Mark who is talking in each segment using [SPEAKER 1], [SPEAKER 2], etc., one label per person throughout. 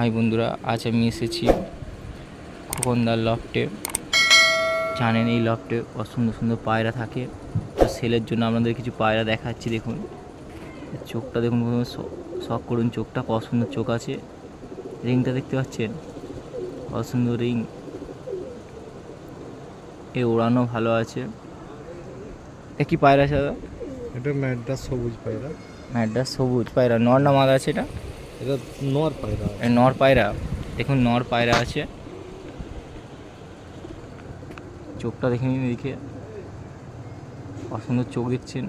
[SPEAKER 1] High বন্ধুরা আজ আমি এসেছি খোকনদার লফটে জানেন এই লফটে সুন্দর সুন্দর পায়রা থাকে। তো সেলের জন্য আপনাদের কিছু পায়রা দেখাচ্ছি দেখুন। চোখটা দেখুন শখ করুন চোখটা কত সুন্দর চোখ আছে। রিংটা দেখতে পাচ্ছেন? কত সুন্দর রিং। এ ওড়ানো ভালো আছে। এ কি পায়রা আছে দাদা?
[SPEAKER 2] এটা ম্যাড্রাস সবুজ পায়রা।
[SPEAKER 1] ম্যাড্রাস সবুজ পায়রা। নর না মাদা আছে এটা?
[SPEAKER 2] এটা নর পায়রা।
[SPEAKER 1] নর পায়রা। দেখুন, নর পায়রা আছে। চোখটা দেখে নিন কত সুন্দর চোখ দেখছেন।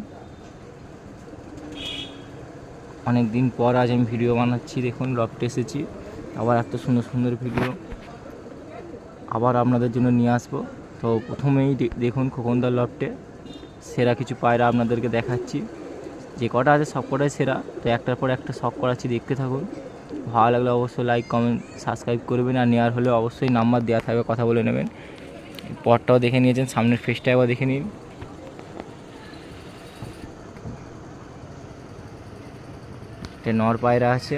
[SPEAKER 1] অনেক দিন পর আজ আমি ভিডিও বানাচ্ছি, দেখুন লফটে এসেছি। আবার এত সুন্দর সুন্দর ভিডিও। আবার আপনাদের জন্য নিয়ে আসব। তো প্রথমেই দেখুন খোকনদার লফটে। সেরা কিছু পায়রা আপনাদেরকে দেখাচ্ছি। যে কটা আছে সব কটাই সেরা। তো একটার পর একটা শখ করাচ্ছি, দেখতে থাকুন। ভালো লাগলে অবশ্যই লাইক কমেন্ট সাবস্ক্রাইব করবেন। আর নেওয়ার হলে অবশ্যই নাম্বার দেওয়া থাকবে, কথা বলে নেবেন। পরটাও দেখে নিয়েছেন, সামনের ফেসটা একবার দেখে নিন। এটা নর পায়রা আছে।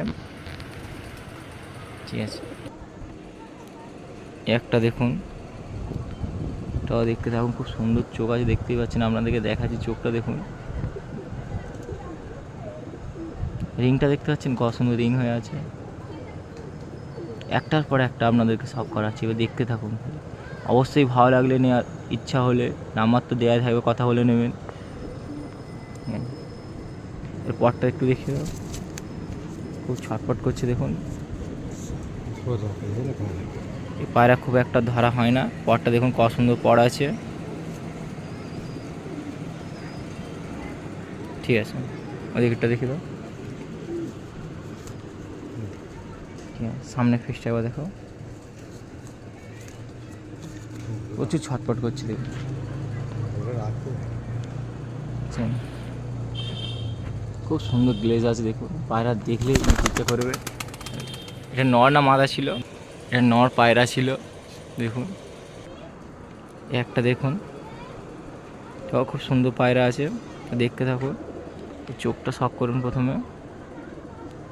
[SPEAKER 1] ঠিক আছে। একটা দেখুন। এটাও দেখতে থাকুন, খুব সুন্দর চোখ আছে, দেখতেই পাচ্ছেন। আপনাদেরকে দেখাচ্ছি চোখটা, দেখুন। রিংটা দেখতে পাচ্ছেন কত সুন্দর রিং হয়ে আছে। একটার পর একটা আপনাদেরকে সব করাচ্ছি, এবার দেখতে থাকুন। অবশ্যই ভালো লাগলে নেওয়ার ইচ্ছা হলে, নাম্বার তো দেওয়া থাকবে, কথা বলে নেবেন। এর পরটা একটু দেখে দাও খুব ছটপট করছে, দেখুন। এই পায়রা খুব একটা ধরা হয় না। পরটা দেখুন, কত সুন্দর পর আছে। ঠিক আছে, ওদিকটা দেখে দাও। আছে সামনে ফেসটা একবার দেখো। প্রচুর ছটপট করছে দেখুন বুঝছেন? খুব সুন্দর গ্লেজ আছে দেখুন পায়রা দেখলেই ইচ্ছে করবে। এটা নর না মাদা ছিল? এটা নর পায়রা ছিল, দেখুন। একটা দেখুন। এটাও খুব সুন্দর পায়রা আছে, দেখতে থাকুন। চোখটা শখ করুন প্রথমে।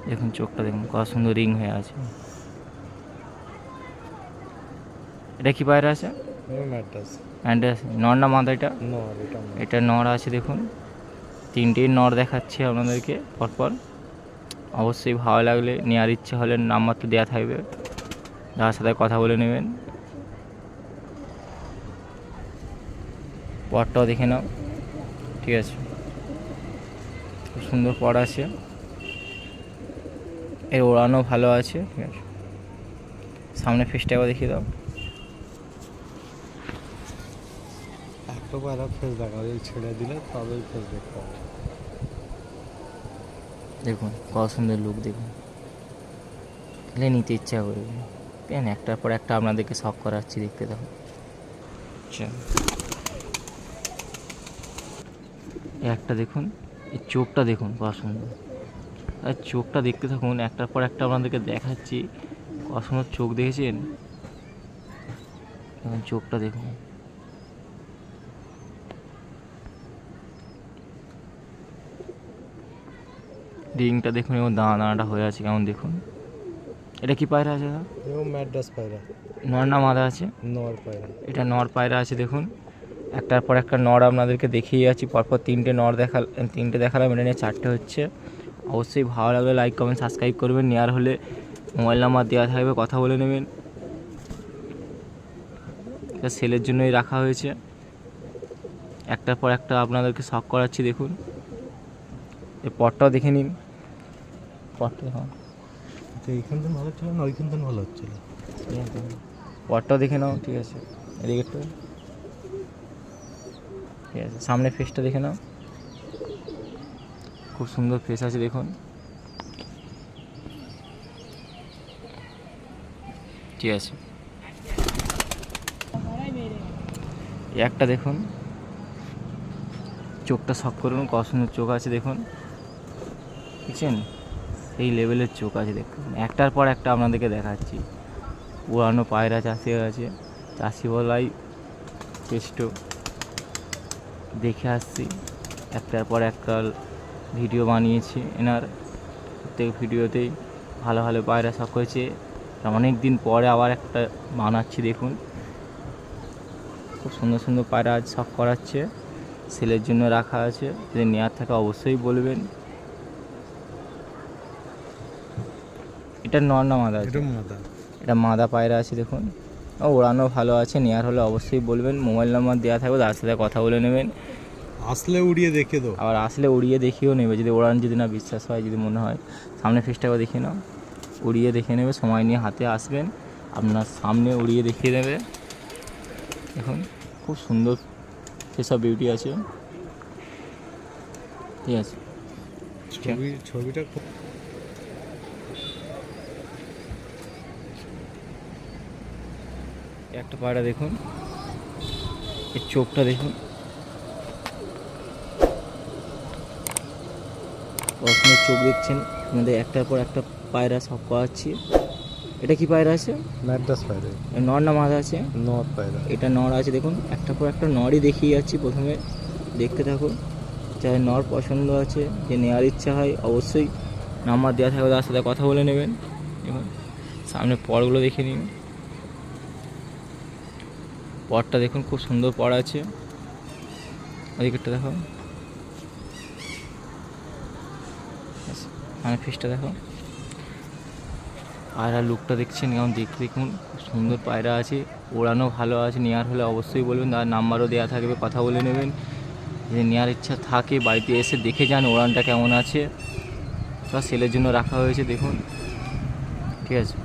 [SPEAKER 1] দেখুন চোখটা দেখুন কত সুন্দর রিং হয়ে আছে। এটা কি পায়রা আছে? অ্যান্ড্রেস নর না মাদা এটা?
[SPEAKER 2] এটা নর।
[SPEAKER 1] আছে দেখুন। তিনটেই নর দেখাচ্ছে আপনাদেরকে পরপর। অবশ্যই ভালো লাগলে নেওয়ার ইচ্ছে হলে নাম্বার তো দেওয়া থাকবে। যার সাথে কথা বলে নেবেন। পরটাও দেখে নাও। ঠিক আছে। খুব সুন্দর পর আছে। এর ওড়ানো ভালো আছে ঠিক আছে? সামনে ফেসটা একবার দেখিয়ে দাও।
[SPEAKER 2] একটা পায়রা ফেস দেখা যায় ছেড়ে দিলে তবেই ফেস দেখতে হবে।
[SPEAKER 1] দেখুন কত সুন্দর লুক দেখুন। এলে নিতে ইচ্ছা করবে। কেন একটার পর একটা আপনাদেরকে শখ করাচ্ছি দেখতে থাকুন আচ্ছা। একটা দেখুন এই চোখটা দেখুন কত সুন্দর আর চোখটা দেখতে থাকুন একটার পর একটা আপনাদেরকে দেখাচ্ছি। কত সুন্দর চোখ দেখেছেন? চোখটা দেখুন। রিংটা দেখুন এবং দানা দানাটা হয়ে আছে কেমন দেখুন। এটা কি পায়রা আছে
[SPEAKER 2] ম্যাড্রাস পায়রা।
[SPEAKER 1] নর না মাদা আছে?
[SPEAKER 2] নর পায়রা।
[SPEAKER 1] এটা নর পায়রা আছে দেখুন। একটার পর একটা নর আপনাদেরকে দেখিয়ে যাচ্ছি পরপর তিনটে নর দেখাল তিনটে দেখালাম এটা নিয়ে চারটে হচ্ছে। অবশ্যই ভালো লাগলে লাইক কমেন্ট সাবস্ক্রাইব করবেন। নেওয়ার হলে মোবাইল নাম্বার দেওয়া থাকবে কথা বলে নেবেন। এটা সেলের জন্যই রাখা হয়েছে। একটার পর একটা আপনাদেরকে শখ করাচ্ছি দেখুন। এই পটটাও দেখে নিন। পটটা
[SPEAKER 2] তো এইখান থেকে ভালো ছিল না ওইখান থেকে ভালো হচ্ছিল?
[SPEAKER 1] পরটাও দেখে নাও ঠিক আছে। এদিকে ঠিক আছে সামনে ফেসটা দেখে নাও। খুব সুন্দর ফেস আছে, দেখুন। ঠিক আছে। একটা দেখুন। চোখটা শখ করুন কত সুন্দর চোখ আছে, দেখুন। দেখছেন এই লেভেলের চোখ আছে দেখুন একটার পর একটা আপনাদেরকে দেখাচ্ছি। পুরানো পায়রা চাষি আছে চাষি বলাই চেষ্ট দেখে আসছি। একটার পর একটা ভিডিও বানিয়েছি এনার প্রত্যেক ভিডিওতেই ভালো ভালো পায়রা শখ হয়েছে। অনেক দিন পরে আবার একটা বানাচ্ছি দেখুন। খুব সুন্দর সুন্দর পায়রা আজ সব করাচ্ছে সেলের জন্য রাখা আছে যদি নেওয়ার থাকে অবশ্যই বলবেন। এটা নর না মাদা
[SPEAKER 2] এটা মাদা।
[SPEAKER 1] এটা মাদা পায়রা আছে দেখুন। ও ওড়ানো ভালো আছে নেওয়ার হলে অবশ্যই বলবেন। মোবাইল নাম্বার দেওয়া থাকবে তার সাথে কথা বলে নেবেন।
[SPEAKER 2] আসলে উড়িয়ে দেখে দাও।
[SPEAKER 1] আবার আসলে উড়িয়ে দেখিয়েও নেবে যদি ওড়ান যদি না বিশ্বাস হয় যদি মনে হয়। সামনে ফিসটাকে দেখিয়ে নাও। উড়িয়ে দেখে নেবে সময় নিয়ে হাতে আসবেন। আপনার সামনে উড়িয়ে দেখিয়ে দেবে। এখন খুব সুন্দর সেসব বিউটি আছে। ঠিক আছে।
[SPEAKER 2] ছবি ছবিটা খুব
[SPEAKER 1] একটা পায়রা দেখুন। এর চোখটা দেখুন। প্রথমে চোখ দেখছেন? আমাদের একটার পর একটা পায়রা সব করাচ্ছি। এটা কি পায়রা আছে?
[SPEAKER 2] ম্যাড্রাস পায়রা।
[SPEAKER 1] নর না মাথা আছে?
[SPEAKER 2] নর পায়রা।
[SPEAKER 1] এটা নর আছে দেখুন। একটা পর একটা নরই দেখিয়ে যাচ্ছি প্রথমে। দেখতে থাকুন যাদের নর পছন্দ আছে যে নেওয়ার ইচ্ছা হয় অবশ্যই নাম্বার দেওয়া থাকবে তার সাথে কথা বলে নেবেন। দেখুন সামনে পরগুলো দেখে নিন। পরটা দেখুন খুব সুন্দর পর আছে। ওদিকেরটা দেখো। মানে ফিসটা দেখো। পায়রা লুকটা দেখছেন কেমন? দেখতে দেখুন, সুন্দর পায়রা আছে, ওড়ানো ভালো আছে নেওয়ার হলে অবশ্যই বলবেন। তার নাম্বারও দেওয়া থাকবে, কথা বলে নেবেন। যদি নেওয়ার ইচ্ছা থাকে, বাড়িতে এসে দেখে যান ওড়ানটা কেমন আছে। তা সেলের জন্য রাখা হয়েছে, দেখুন। ঠিক আছে।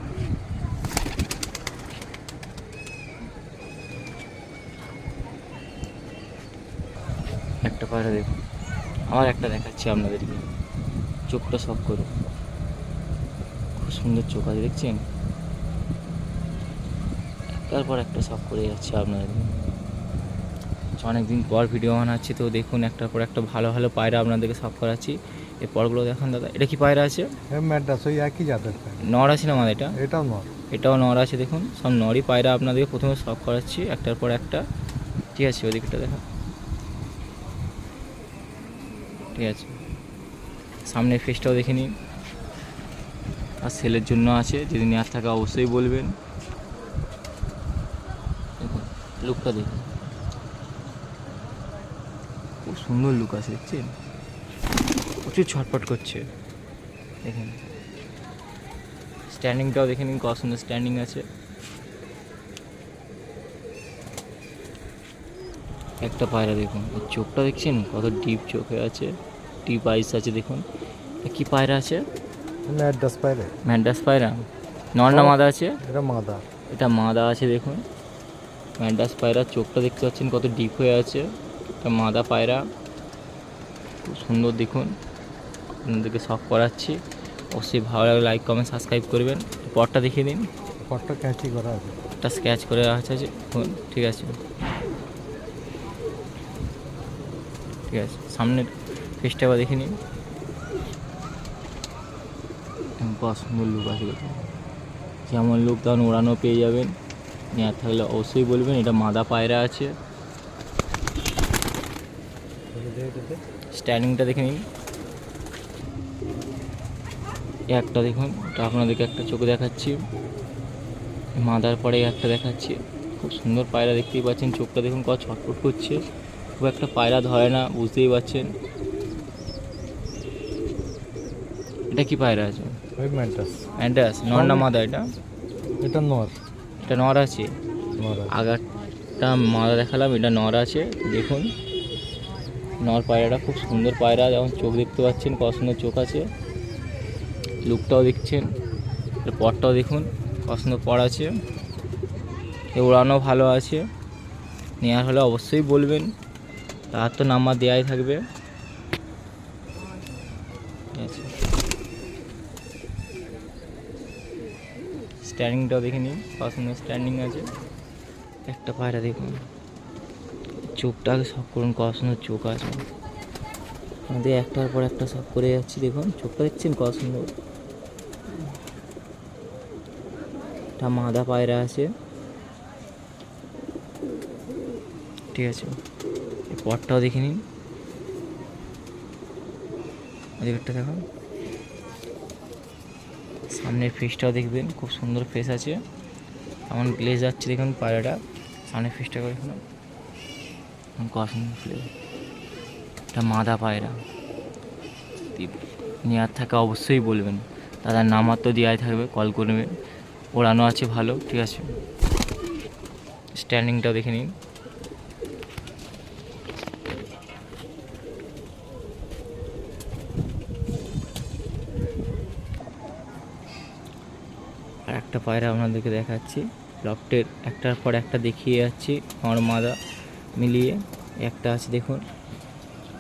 [SPEAKER 1] একটা পায়রা দেখুন। আমার একটা দেখাচ্ছি আপনাদেরকে। চোখটা সব করুন খুব সুন্দর চোখ আছে দেখছেন? একটার পর একটা সব করে যাচ্ছে আপনাদের। অনেকদিন পর ভিডিও বানাচ্ছি তো দেখুন একটার পর একটা ভালো ভালো পায়রা আপনাদেরকে সব করাচ্ছি। এই পরগুলো দেখান দাদা এটা কি পায়রা আছে?
[SPEAKER 2] হ্যাঁ ম্যাড্রাস ওই একই জাতের
[SPEAKER 1] নর আছে না আমাদের এটা?
[SPEAKER 2] এটাও নর।
[SPEAKER 1] এটাও নর আছে দেখুন। সব নরই পায়রা আপনাদেরকে প্রথমে সব করাচ্ছি একটার পর একটা। ঠিক আছে ওদিকটা দেখা। ঠিক আছে। সামনের ফেসটাও দেখে নিন। আর সেলের জন্য আছে, যদি নেওয়ার থাকে অবশ্যই বলবেন। দেখুন লুকটা দেখুন। খুব সুন্দর লুক আছে, দেখছেন? প্রচুর ছটপট করছে। দেখেন। স্ট্যান্ডিংটাও দেখে নিন, কত সুন্দর স্ট্যান্ডিং আছে। একটা পায়রা দেখুন চোখটা দেখছেন? কত ডিপ চোখে আছে। ডিপ আইস আছে দেখুন? কি পায়রা আছে?
[SPEAKER 2] ম্যাড্রাস পায়রা।
[SPEAKER 1] ম্যান্ডাস পায়রা? নর না মাদা আছে?
[SPEAKER 2] এটা মাদা।
[SPEAKER 1] এটা মাদা আছে দেখুন। ম্যান্ডাস পায়রা চোখটা দেখতে পাচ্ছেন কত ডিপ হয়ে আছে। এটা মাদা পায়রা। খুব সুন্দর দেখুন। আপনাদেরকে সব করাচ্ছি। অবশ্যই ভালো লাগলে লাইক কমেন্ট সাবস্ক্রাইব করবেন। পরটা দেখিয়ে দিন।
[SPEAKER 2] পটটা ক্যাঁচি করা আছে।
[SPEAKER 1] একটা স্কেচ করে রাখা আছে। ঠিক আছে। ঠিক আছে সামনের ফেসটা আবার দেখে নিন কত সুন্দর লুক আছে যেমন লুক তখন ওড়ানো পেয়ে যাবেন। নেওয়ার থাকলে অবশ্যই বলবেন, এটা মাদা পায়রা আছে। স্ট্যান্ডিংটা দেখে নিন। একটা দেখুন, এটা আপনাদেরকে একটা চোখে দেখাচ্ছি। মাদার পরে একটা দেখাচ্ছি। খুব সুন্দর পায়রা দেখতেই পাচ্ছেন, চোখটা দেখুন কত ছটফট করছে। খুব একটা পায়রা ধরে না, বুঝতেই পারছেন। এটা কি পায়রা আছে?
[SPEAKER 2] ম্যাড্রাস
[SPEAKER 1] অ্যান্ডাস নর না মাদা এটা?
[SPEAKER 2] এটা নর।
[SPEAKER 1] এটা নর আছে। আগারটা মাদা দেখালাম এটা নর আছে দেখুন। নর পায়রাটা খুব সুন্দর পায়রা যেমন চোখ দেখতে পাচ্ছেন কত সুন্দর চোখ আছে। লুকটাও দেখছেন এর পরটাও দেখুন কত সুন্দর পর আছে। এ ওড়ানো ভালো আছে নেওয়ার হলে অবশ্যই বলবেন। তার তো নাম্বার দেওয়াই থাকবে ঠিক আছে স্ট্যান্ডিংটাও দেখে নিন সুন্দর স্ট্যান্ডিং আছে। একটা পায়রা দেখুন চোখটাকে সব করুন কত সুন্দর চোখ আছে। আমাদের একটার পর একটা সব করে যাচ্ছি, দেখুন, চোখটা দেখছেন কত সুন্দর একটা মাদা পায়রা আছে। ঠিক আছে পরটাও দেখে নিন। ওদিকেরটা দেখো সামনের ফেসটাও দেখবেন, খুব সুন্দর ফেস আছে। এমন গ্লেজ যাচ্ছে দেখুন পায়রাটা। সামনের ফেসটা করে দেখুন কত সুন্দর ফ্লেভার এটা মাদা পায়রা। নেওয়ার থাকে অবশ্যই বলবেন। দাদার নাম্বার তো দেওয়াই থাকবে কল করবেন ওড়ানো আছে ভালো, ঠিক আছে। স্ট্যান্ডিংটাও দেখে নিন। আর একটা পায়রা আপনাদেরকে দেখাচ্ছি। লফটের একটার পর একটা দেখিয়ে যাচ্ছি আমার মাদা মিলিয়ে। একটা আছে দেখুন।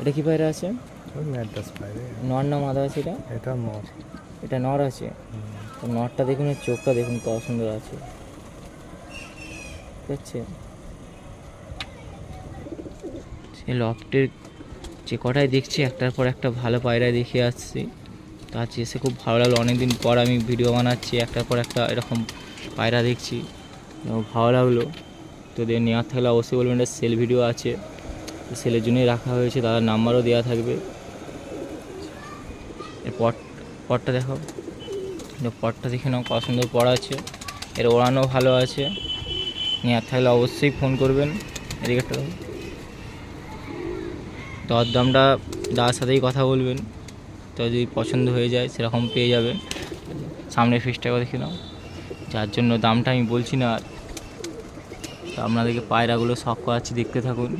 [SPEAKER 1] এটা কি পায়রা আছে? নর না মাদা আছে এটা?
[SPEAKER 2] এটা নর।
[SPEAKER 1] এটা নর আছে? তো নটটা দেখুন চোখটা দেখুন কত সুন্দর আছে। ঠিক আছে? সে লফটের যে কটাই দেখছি একটার পর একটা ভালো পায়রা দেখে আসছি। তো আজ এসে খুব ভালো লাগল। অনেকদিন পর আমি ভিডিও বানাচ্ছি, একটার পর একটা এরকম পায়রা দেখছি। ভালো লাগল। তো নেওয়ার থাকলে অবশ্যই বলবেন, এটা সেল ভিডিও আছে। সেলের জন্যই রাখা হয়েছে, তার নাম্বারও দেওয়া থাকবে। এর পট, পটটা দেখো। পটটা দেখে নাও, কত সুন্দর পড়া আছে। এর ওড়ানো ভালো আছে। নেওয়ার থাকলে অবশ্যই ফোন করবেন। এদিকে একটা দেখো। দর দামটা দাদার সাথেই কথা বলবেন। তো যদি পছন্দ হয়ে যায় সেরকম পেয়ে যাবেন সামনের ফিসটাকে দেখে নাও। যার জন্য দামটা আমি বলছি না আর। তো আপনাদেরকে পায়রাগুলো শখ করাচ্ছি দেখতে থাকুন।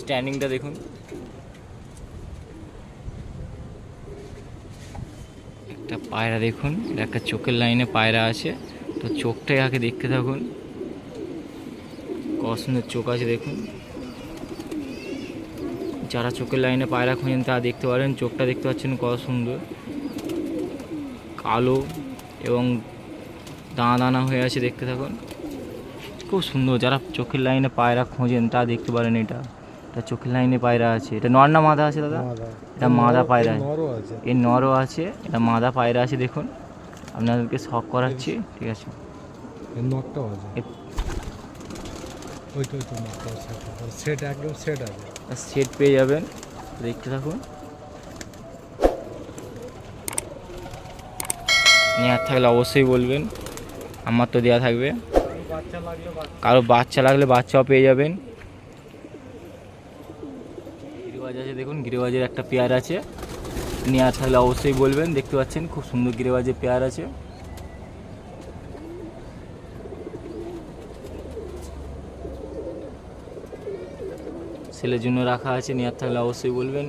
[SPEAKER 1] স্ট্যান্ডিংটা দেখুন। একটা পায়রা দেখুন, এটা একটা চোখের লাইনে পায়রা আছে। তো চোখটাই আগে দেখতে থাকুন। কত সুন্দর চোখ আছে দেখুন। যারা চোখের লাইনে পায়রা খুঁজেন, তারা দেখতে পারেন, চোখটা দেখতে পাচ্ছেন কত সুন্দর। কালো এবং দানা দানা হয়ে আছে, দেখতে থাকুন। খুব সুন্দর, যারা চোখের লাইনে পায়রা খোঁজেন তা দেখতে পারেন এটা। এটা চোখের লাইনে পায়রা আছে। এটা নর না মাদা আছে দাদা? এটা মাদা পায়রা
[SPEAKER 2] আছে।
[SPEAKER 1] এর নরও আছে। এটা মাদা পায়রা আছে দেখুন। আপনাদেরকে শখ করাচ্ছি ঠিক আছে?
[SPEAKER 2] নটটাও সেট সেট একদম সেট আছে।
[SPEAKER 1] সেট পেয়ে যাবেন দেখতে থাকুন। নেওয়ার থাকলে অবশ্যই বলবেন। আমার তো দেওয়া থাকবে। কারও বাচ্চা লাগলে বাচ্চাও পেয়ে যাবেন। গিরিবাজ আছে, দেখুন, গিরিবাজের একটা পেয়ার আছে। নেওয়ার থাকলে অবশ্যই বলবেন, দেখতে পাচ্ছেন, খুব সুন্দর গিরেবাজের পেয়ার আছে। ছেলের জন্য রাখা আছে নেওয়ার থাকলে অবশ্যই বলবেন।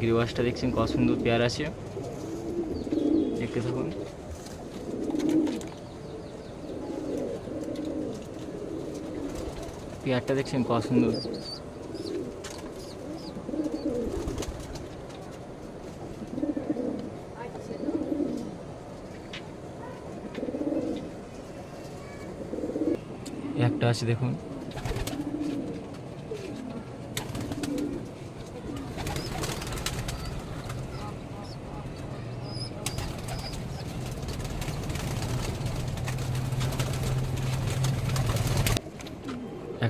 [SPEAKER 1] গিরিবাসটা দেখছেন, কত সুন্দর পেয়ার আছে। দেখতে থাকুন। পেয়ারটা দেখছেন, কত সুন্দর। একটা আছে দেখুন।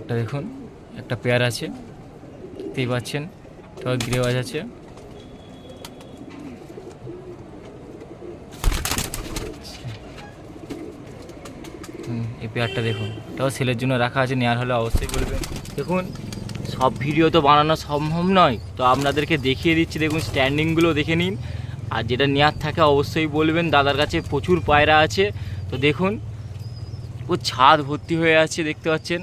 [SPEAKER 1] একটা দেখুন, একটা পেয়ার আছে, দেখতেই পাচ্ছেন তো গ্রেওয়াজ আছে। এই পেয়ারটা দেখুন, এটাও সেলের জন্য রাখা আছে, নেওয়ার হলে অবশ্যই বলবেন। দেখুন, সব ভিডিও তো বানানো সম্ভব নয়, তো আপনাদেরকে দেখিয়ে দিচ্ছি, দেখুন স্ট্যান্ডিংগুলো দেখে নিন। আর যেটা নেওয়ার থাকে অবশ্যই বলবেন, দাদার কাছে প্রচুর পায়রা আছে। তো দেখুন, ও ছাদ ভর্তি হয়ে আছে, দেখতে পাচ্ছেন।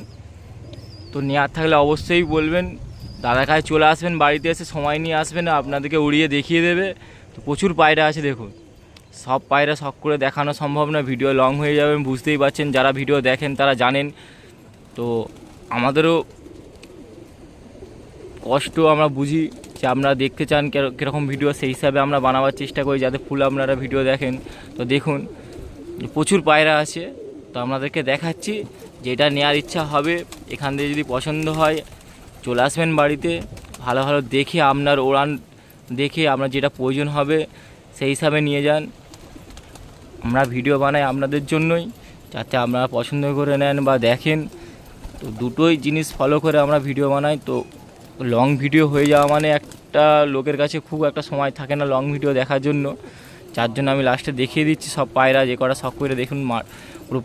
[SPEAKER 1] তো নেওয়ার থাকলে অবশ্যই বলবেন। দাদার কাছে চলে আসবেন, বাড়িতে এসে সময় নিয়ে আসবেন, আপনাদেরকে উড়িয়ে দেখিয়ে দেবে। তো প্রচুর পায়রা আছে দেখুন। সব পায়রা শখ করে দেখানো সম্ভব না ভিডিও লং হয়ে যাবে বুঝতেই পারছেন। যারা ভিডিও দেখেন তারা জানেন। তো আমাদেরও কষ্ট, আমরা বুঝি যে আপনারা দেখতে চান কীরকম ভিডিও, সেই হিসাবে আমরা বানাবার চেষ্টা করি, যাতে ফুল আপনারা ভিডিও দেখেন। তো দেখুন, প্রচুর পায়রা আছে। তো আপনাদেরকে দেখাচ্ছি। যেটা নেওয়ার ইচ্ছা হবে, এখান থেকে যদি পছন্দ হয়, চলে আসবেন বাড়িতে। ভালো ভালো দেখে আপনার ওড়ান দেখে আপনার যেটা প্রয়োজন হবে, সেই হিসাবে নিয়ে যান। আমরা ভিডিও বানাই আপনাদের জন্যই, যাতে আপনারা পছন্দ করে নেন বা দেখেন। তো দুটোই জিনিস ফলো করে আমরা ভিডিও বানাই। তো লং ভিডিও হয়ে যাওয়া মানে একটা লোকের কাছে খুব একটা সময় থাকে না লং ভিডিও দেখার জন্য। যার জন্য আমি লাস্টে দেখিয়ে দিচ্ছি, সব পায়রা যে কটা শখ করে দেখুন পুরো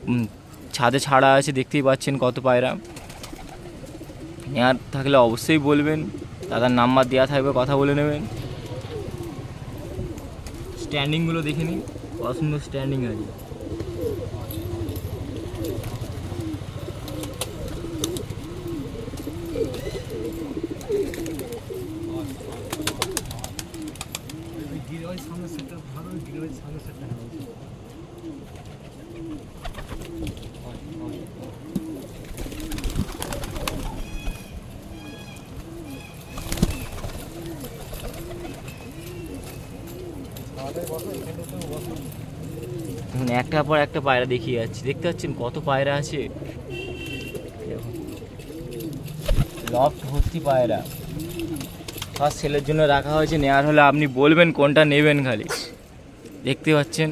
[SPEAKER 1] ছাদে ছাড়া আছে, দেখতেই পাচ্ছেন কত পায়রা। নেওয়ার থাকলে অবশ্যই বলবেন, দাদার নাম্বার দেওয়া থাকবে, কথা বলে নেবেন। স্ট্যান্ডিংগুলো দেখে নিন কত সুন্দর স্ট্যান্ডিং আছে। এখন একটার পর একটা পায়রা দেখিয়ে যাচ্ছি। দেখতে পাচ্ছেন কত পায়রা আছে? লফট ভর্তি পায়রা। ফার্স্ট ছেলের জন্য রাখা হয়েছে, নেওয়ার হলে আপনি বলবেন কোনটা নেবেন খালি। দেখতে পাচ্ছেন?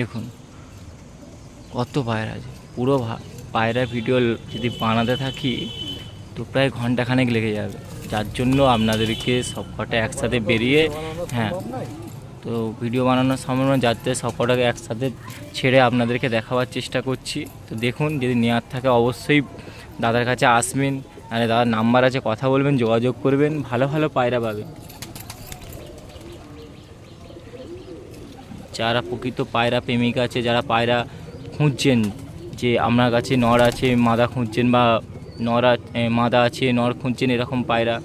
[SPEAKER 1] দেখুন, কত পায়রা আছে। পুরো পায়রা ভিডিও যদি বানাতে থাকি, তো প্রায় ঘন্টাখানেক লেগে যাবে। যার জন্য আপনাদেরকে সব কটা একসাথে বেরিয়ে হ্যাঁ তো ভিডিও বানানোর সময় যাতে সব কটাকে একসাথে ছেড়ে আপনাদেরকে দেখাবার চেষ্টা করছি। তো দেখুন, যদি নেওয়ার থাকে অবশ্যই দাদার কাছে আসবেন, নাহলে দাদার নাম্বার আছে, কথা বলবেন, যোগাযোগ করবেন, ভালো ভালো পায়রা পাবেন। যারা প্রকৃত পায়রা প্রেমিক আছে, যারা পায়রা খুঁজছেন, যে আপনার কাছে নর আছে, মাদা খুঁজছেন বা নর মাদা আছে, নর খুঁজছেন এরকম পায়রা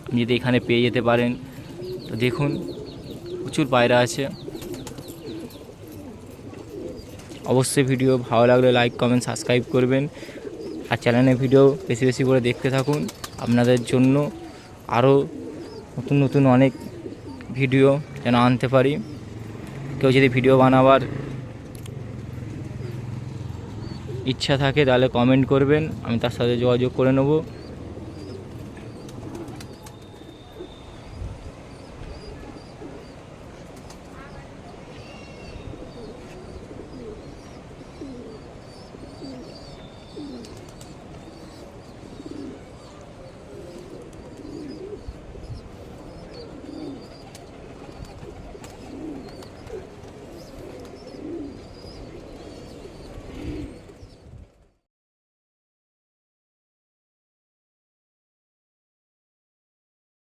[SPEAKER 1] আপনি যদি এখানে পেয়ে যেতে পারেন, তো দেখুন, প্রচুর পায়রা আছে। অবশ্যই ভিডিও ভালো লাগলে লাইক কমেন্ট সাবস্ক্রাইব করবেন। আর চ্যানেলের ভিডিও বেশি বেশি করে দেখতে থাকুন। আপনাদের জন্য আরও নতুন নতুন অনেক ভিডিও যেন আনতে পারি। কেউ যদি ভিডিও বানাবার ইচ্ছা থাকে তাহলে কমেন্ট করবেন, আমি তার সাথে যোগাযোগ করে নেব।